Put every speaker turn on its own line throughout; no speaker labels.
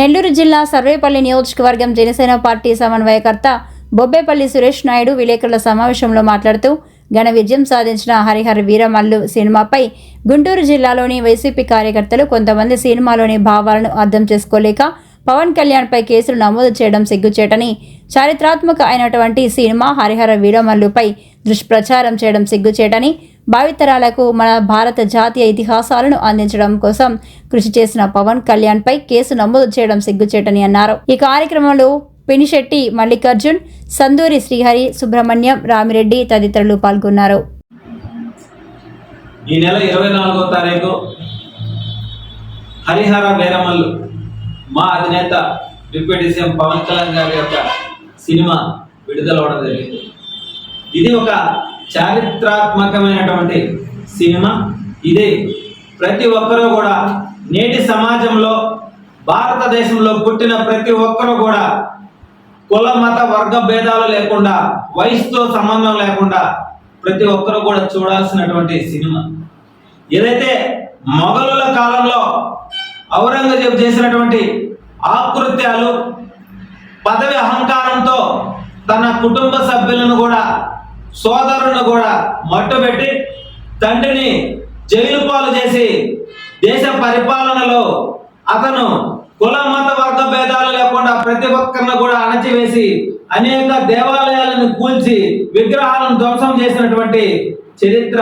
నెల్లూరు జిల్లా సర్వేపల్లి నియోజకవర్గం జనసేన పార్టీ సమన్వయకర్త బొబ్బేపల్లి సురేష్ నాయుడు విలేకరుల సమావేశంలో మాట్లాడుతూ ఘన విజయం సాధించిన హరిహర వీరమల్లు సినిమాపై గుంటూరు జిల్లాలోని వైసీపీ కార్యకర్తలు కొంతమంది సినిమాలోని భావాలను అర్థం చేసుకోలేక పవన్ కళ్యాణ్పై కేసులు నమోదు చేయడం సిగ్గుచేటని చారిత్రాత్మక అయినటువంటి సినిమా హరిహర వీరమల్లుపై దుష్ప్రచారం చేయడం సిగ్గుచేటని భావితరాలకు మన భారత జాతీయ ఇతిహాసాలను అందించడం కోసం కృషి చేసిన పవన్ కళ్యాణ్పై కేసు నమోదు చేయడం సిగ్గుచేటని అన్నారు. ఈ కార్యక్రమంలో పెనిశెట్టి మల్లికార్జున్ సందూరి శ్రీహరి సుబ్రహ్మణ్యం రామిరెడ్డి తదితరులు పాల్గొన్నారు.
ఈ నెల ఇరవై నాలుగో తారీఖు హరిహర వేరమల్లు మా అధినేత డిప్యూటీ సీఎం పవన్ కళ్యాణ్ గారి యొక్క సినిమా విడుదల అవడం జరిగింది. ఇది ఒక చారిత్రాత్మకమైనటువంటి సినిమా ఇది. ప్రతి ఒక్కరూ కూడా నేటి సమాజంలో భారతదేశంలో పుట్టిన ప్రతి ఒక్కరూ కూడా కుల మత వర్గ భేదాలు లేకుండా వయసుతో సంబంధం లేకుండా ప్రతి ఒక్కరూ కూడా చూడాల్సినటువంటి సినిమా. ఏదైతే మొఘలుల కాలంలో ఔరంగజేబు చేసినటువంటి ఆకృత్యాలు పదవి అహంకారంతో తన కుటుంబ సభ్యులను కూడా సోదరులను కూడా మట్టుబెట్టి తండ్రిని జైలు పాలు చేసి దేశ పరిపాలనలో అతను కుల మత వర్గ భేదాలు లేకుండా ప్రతి ఒక్కరిని కూడా అణచివేసి అనేక దేవాలయాలను కూల్చి విగ్రహాలను ధ్వంసం చేసినటువంటి చరిత్ర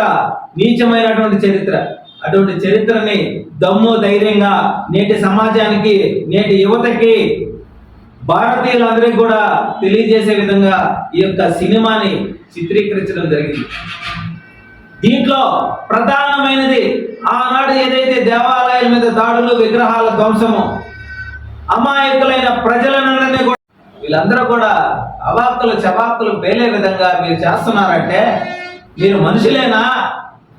నీచమైనటువంటి చరిత్ర. అటువంటి చరిత్రని దమ్ము ధైర్యంగా నేటి సమాజానికి నేటి యువతకి భారతీయులందరికీ కూడా తెలియజేసే విధంగా ఈ యొక్క సినిమాని చిత్రీకరించడం జరిగింది. దీంట్లో ప్రధానమైనది ఆనాడు ఏదైతే దేవాలయాల మీద దాడులు విగ్రహాల ధ్వంసము అమాయకులైన ప్రజలందరినీ కూడా వీళ్ళందరూ కూడా అవాక్కులు చవాక్కులు పేలే విధంగా మీరు చేస్తున్నారంటే మీరు మనుషులేనా?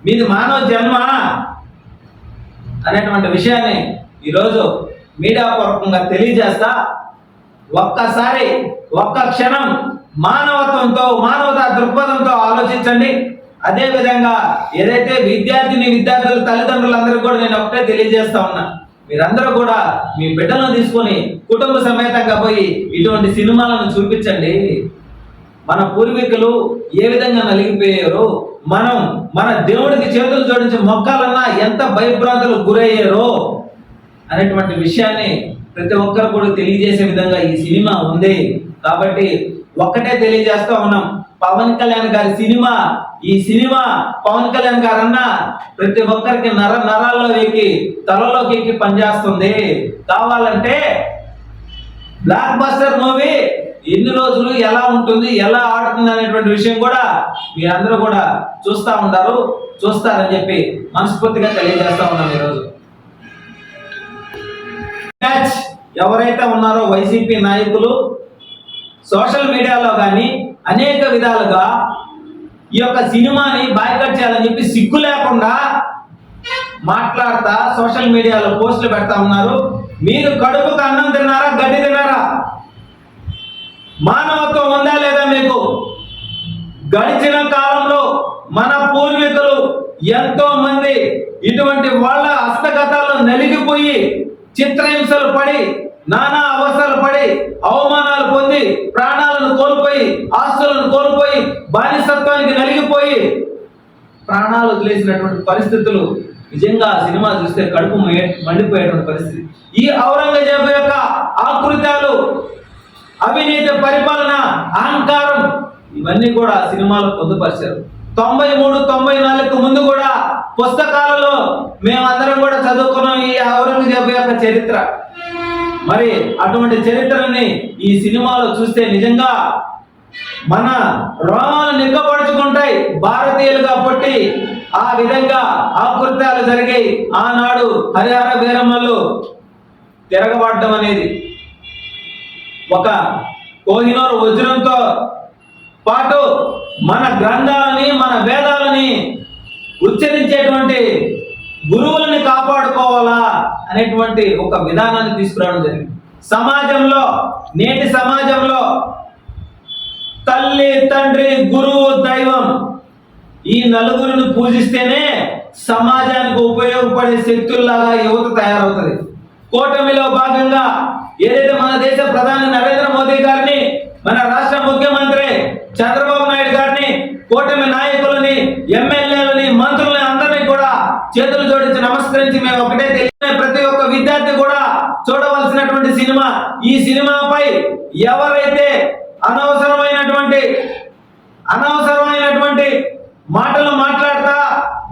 మీది మానవ జన్మ అనేటువంటి విషయాన్ని ఈరోజు మీడియా పూర్వకంగా తెలియజేస్తా ఒక్కసారి ఒక్క క్షణం మానవత్వంతో మానవతా దృక్పథంతో ఆలోచించండి. అదే విధంగా ఏదైతే విద్యార్థిని విద్యార్థుల తల్లిదండ్రులందరూ కూడా నేను ఒకటే తెలియజేస్తా ఉన్నా. మీరందరూ కూడా మీ బిడ్డలను తీసుకొని కుటుంబ సమేతంగా పోయి ఇటువంటి సినిమాలను చూపించండి. మన పూర్వీకులు ఏ విధంగా నలిగిపోయారు మనం మన దేవుడికి చేతులు జోడించి మొక్కాలన్నా ఎంత భయభ్రాంతులు గురయ్యారో అనేటువంటి విషయాన్ని ప్రతి ఒక్కరు కూడా తెలియజేసే విధంగా ఈ సినిమా ఉంది. కాబట్టి ఒక్కటే తెలియజేస్తా ఉన్నాం. పవన్ కళ్యాణ్ గారి సినిమా ఈ సినిమా పవన్ కళ్యాణ్ గారు అన్న ప్రతి ఒక్కరికి నర నరాల్లో ఎక్కి తలలోకి ఎక్కి పనిచేస్తుంది. కావాలంటే బ్లాక్ బస్టర్ మూవీ ఎన్ని రోజులు ఎలా ఉంటుంది ఎలా ఆడుతుంది అనేటువంటి విషయం కూడా మీరందరూ కూడా చూస్తా ఉంటారు. చూస్తారని చెప్పి మనస్ఫూర్తిగా తెలియజేస్తా ఉన్నాం ఈరోజు. మ్యాచ్ ఎవరైతే ఉన్నారో వైసీపీ నాయకులు సోషల్ మీడియాలో కానీ అనేక విధాలుగా ఈ యొక్క సినిమాని బాయ్కట్ చేయాలని చెప్పి సిగ్గు లేకుండా మాట్లాడతా సోషల్ మీడియాలో పోస్టులు పెడతా ఉన్నారు. మీరు కడుపుకు అన్నం తిన్నారా గడ్డి తిన్నారా? మానవత్వం ఉందా లేదా మీకు? గడిచిన కాలంలో మన పూర్వీకులు ఎంతో మంది ఇటువంటి వాళ్ళ హస్తగతాల్లో నలిగిపోయి చిత్రహింసలు పడి నానా అవస్థలు పడి అవమానాలు పొంది ప్రాణాలను కోల్పోయి ఆస్తులను కోల్పోయి బానిసత్వానికి నలిగిపోయి ప్రాణాలు వదిలేసినటువంటి పరిస్థితులు నిజంగా సినిమా చూస్తే కడుపు మండిపోయేటువంటి పరిస్థితి. ఈ ఔరంగజేబు యొక్క ఆకృత్యాలు అవినీతి పరిపాలన అహంకారం ఇవన్నీ కూడా సినిమాలు సినిమాలో పొందుపరిచారు. తొంభై మూడు తొంభై నాలుగు ముందు కూడా పుస్తకాలలో మేమందరం కూడా చదువుకున్నాం ఈ ఔరంగజేబు యొక్క చరిత్ర. మరి అటువంటి చరిత్రని ఈ సినిమాలో చూస్తే నిజంగా మన రోమాలు నిక్కపడుచుకుంటాయి భారతీయులుగా పుట్టి ఆ విధంగా ఆకృత్యాలు జరిగాయి. ఆనాడు హరిహర వీరమ్మలు తిరగబడడం అనేది ఒక కోహినూరు వజ్రంతో పాటు మన గ్రంథాలని మన వేదాలని ఉచ్చరించేటువంటి గురువులని కాపాడుకోవాలా అనేటువంటి ఒక విధానాన్ని తీసుకురావడం జరిగింది. సమాజంలో నేటి సమాజంలో తల్లి తండ్రి గురువు దైవం ఈ నలుగురిని పూజిస్తేనే సమాజానికి ఉపయోగపడే శక్తుల్లాగా యువత తయారవుతుంది. కూటమిలో భాగంగా ఏదైతే మన దేశ ప్రధాని నరేంద్ర మోదీ గారిని మన రాష్ట్ర ముఖ్యమంత్రి చంద్రబాబు నాయుడు గారిని కూటమి నాయకులని ఎమ్మెల్యేలని మంత్రులని అందరినీ కూడా చేతులు జోడించి నమస్కరించి మేము ఒకటే తెలియని ప్రతి ఒక్క విద్యార్థి కూడా చూడవలసినటువంటి సినిమా ఈ సినిమాపై ఎవరైతే అనవసరమైనటువంటి అనవసరమైనటువంటి మాటలు మాట్లాడతా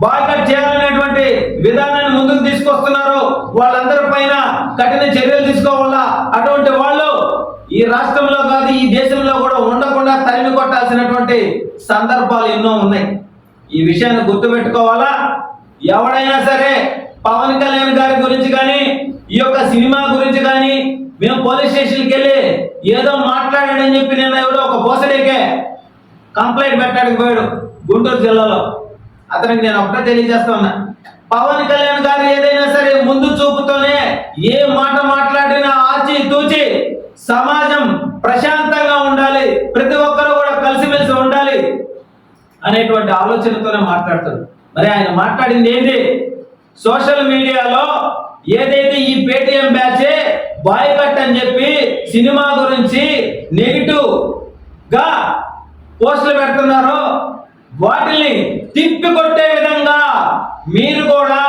బాయ్కట్ చేయాలనేటువంటి విధానాన్ని ముందుకు తీసుకొస్తున్నారు వాళ్ళందరి పైన కఠిన చర్యలు తీసుకోవాలా? అటువంటి వాళ్ళు ఈ రాష్ట్రంలో కొట్టాల్సినటువంటి సందర్భాలు ఎన్నో ఉన్నాయి. ఈ విషయాన్ని గుర్తుపెట్టుకోవాలా? ఎవడైనా సరే పవన్ కళ్యాణ్ గారి గురించి కానీ ఈ యొక్క సినిమా గురించి కానీ మేము పోలీస్ స్టేషన్కి వెళ్ళి ఏదో మాట్లాడాడని చెప్పి నేను ఎవడో ఒక బోసడేకే కంప్లైంట్ పెట్టడానికి పోయాడు గుంటూరు జిల్లాలో. అతనికి నేను ఒకటే తెలియజేస్తా పవన్ కళ్యాణ్ గారు ఏదైనా సరే ముందు చూపుతోనే ఏ మాట మాట్లాడినా ఆచి తూచి సమాజం ప్రశాంతంగా ఉండాలి ప్రతి ఒక్కరూ కూడా కలిసిమెలిసి ఉండాలి అనేటువంటి ఆలోచనతోనే మాట్లాడతాడు. మరి ఆయన మాట్లాడింది ఏంటి సోషల్ మీడియాలో ఏదైతే ఈ పేటిఎం బ్యాచ్ బాయ్ కట్ అని చెప్పి సినిమా గురించి నెగిటివ్గా పోస్టులు పెడుతున్నారో వాటిని తిప్పి కొట్టే విధంగా మీరు కూడా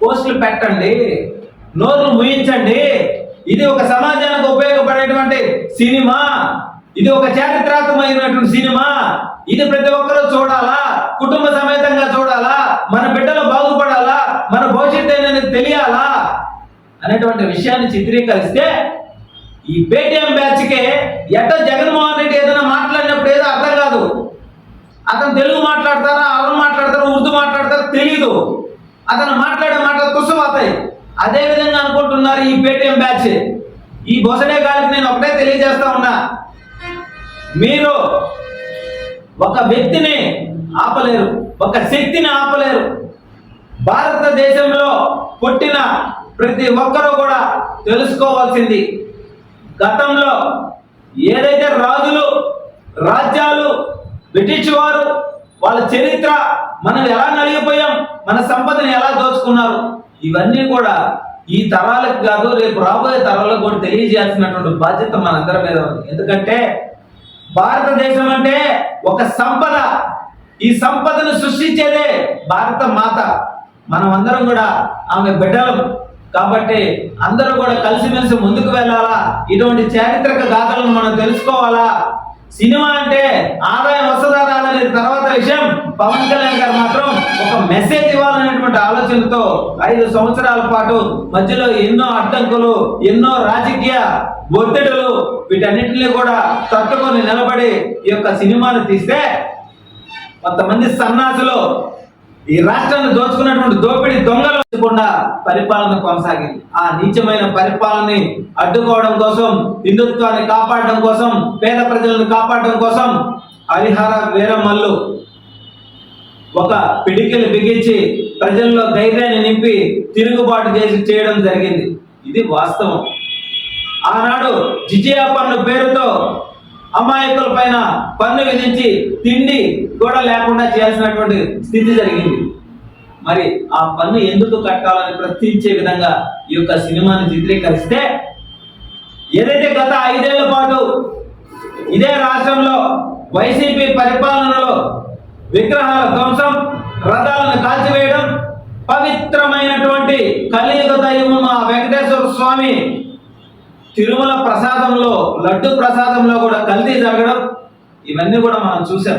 పోస్టులు పెట్టండి నోట్లు ముయించండి. ఇది ఒక సమాజానికి ఉపయోగపడేటువంటి సినిమా. ఇది ఒక చారిత్రాత్మకమైనటువంటి సినిమా. ఇది ప్రతి ఒక్కరూ చూడాలా? కుటుంబ సమేతంగా చూడాలా? మన బిడ్డలు బాగుపడాలా? మన భవిష్యత్తు అనేది తెలియాలా? అనేటువంటి విషయాన్ని చిత్రీకరిస్తే ఈ పేటిఎం బ్యాచ్కే ఎట్ట జగన్మోహన్ రెడ్డి ఏదైనా మాట్లాడినప్పుడు ఏదో అర్థం కాదు. అతను తెలుగు మాట్లాడతారా అరుణ్ మాట్లాడతారా ఉర్దూ మాట్లాడతారా తెలియదు అతను మాట్లాడే మాటలు తుస్సుపోతాయి అదే విధంగా అనుకుంటున్నారు ఈ పేటిఎం బ్యాచ్. ఈ బొసడే గారికి నేను ఒకటే తెలియజేస్తా ఉన్నా. మీరు ఒక వ్యక్తిని ఆపలేరు ఒక శక్తిని ఆపలేరు. భారతదేశంలో పుట్టిన ప్రతి ఒక్కరూ కూడా తెలుసుకోవాల్సింది గతంలో ఏదైతే రాజులు రాజ్యాలు బ్రిటిష్ వారు వాళ్ళ చరిత్ర మనం ఎలా నలిగిపోయాం మన సంపదని ఎలా దోచుకున్నారు ఇవన్నీ కూడా ఈ తరాలకు కాదు రేపు రాబోయే తరాలకు కూడా తెలియజేయాల్సినటువంటి బాధ్యత మనందరి మీద ఉంది. ఎందుకంటే భారతదేశం అంటే ఒక సంపద. ఈ సంపదను సృష్టించేదే భారత మాత. మనం అందరం కూడా ఆమె బిడ్డలం. కాబట్టి అందరూ కూడా కలిసిమెలిసి ముందుకు వెళ్ళాలా? ఇటువంటి చారిత్రక గాథలను మనం తెలుసుకోవాలా? సినిమా అంటే ఆదాయం వస్తుందా రాదనే తర్వాత విషయం. పవన్ కళ్యాణ్ గారు మాత్రం ఒక మెసేజ్ ఇవ్వాలనేటువంటి ఆలోచనతో ఐదు సంవత్సరాల పాటు మధ్యలో ఎన్నో అడ్డంకులు ఎన్నో రాజకీయ ఒత్తిడులు వీటన్నిటిని కూడా తట్టుకొని నిలబడి ఈ యొక్క సినిమాను తీస్తే కొంతమంది సన్నాసులు ఈ రాష్ట్రాన్ని దోచుకున్నటువంటి దోపిడీ దొంగలు లేకుండా పరిపాలన కొనసాగింది. ఆ నీచమైన పరిపాలనని అడ్డుకోవడం కోసం హిందుత్వాన్ని కాపాడడం కోసం పేద ప్రజలను కాపాడడం కోసం హరిహర వీరమల్లు ఒక పిడికిలు బిగించి ప్రజల్లో ధైర్యాన్ని నింపి తిరుగుబాటు చేసి చేయడం జరిగింది. ఇది వాస్తవం. ఆనాడు జిజియా పన్ను పేరుతో అమాయకుల పైన పన్ను విధించి తిండి కూడా లేకుండా చేయాల్సినటువంటి స్థితి జరిగింది. మరి ఆ పన్ను ఎందుకు కట్టాలని ప్రశ్నించే విధంగా ఈ యొక్క సినిమాని చిత్రీకరిస్తే ఏదైతే గత ఐదేళ్ళ పాటు ఇదే రాష్ట్రంలో వైసీపీ పరిపాలనలో విగ్రహాల ధ్వంసం రథాలను కాల్చివేయడం పవిత్రమైనటువంటి కలియుగ దైవం ఆ వెంకటేశ్వర స్వామి తిరుమల ప్రసాదంలో లడ్డు ప్రసాదంలో కూడా కల్తీ జరగడం ఇవన్నీ కూడా మనం చూసాం